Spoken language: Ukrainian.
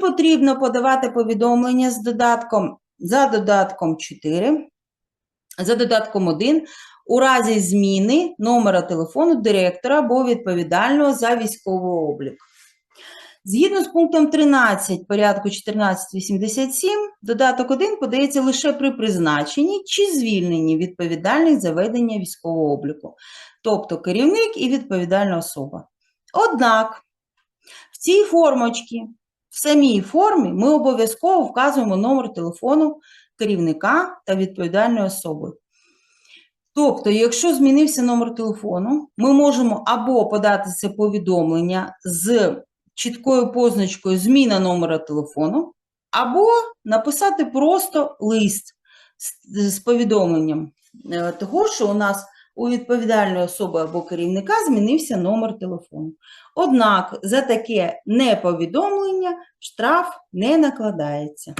потрібно подавати повідомлення з додатком за додатком 4, за додатком 1 у разі зміни номера телефону директора або відповідального за військовий облік? Згідно з пунктом 13 порядку 1487, додаток 1 подається лише при призначенні чи звільненні відповідальних за ведення військового обліку, тобто керівник і відповідальна особа. Однак в цій формочці, в самій формі, ми обов'язково вказуємо номер телефону керівника та відповідальної особи. Тобто, якщо змінився номер телефону, ми можемо або подати це повідомлення з чіткою позначкою зміна номера телефону, або написати просто лист з, повідомленням е, того, що у нас у відповідальної особи або керівника змінився номер телефону. Однак за таке неповідомлення штраф не накладається.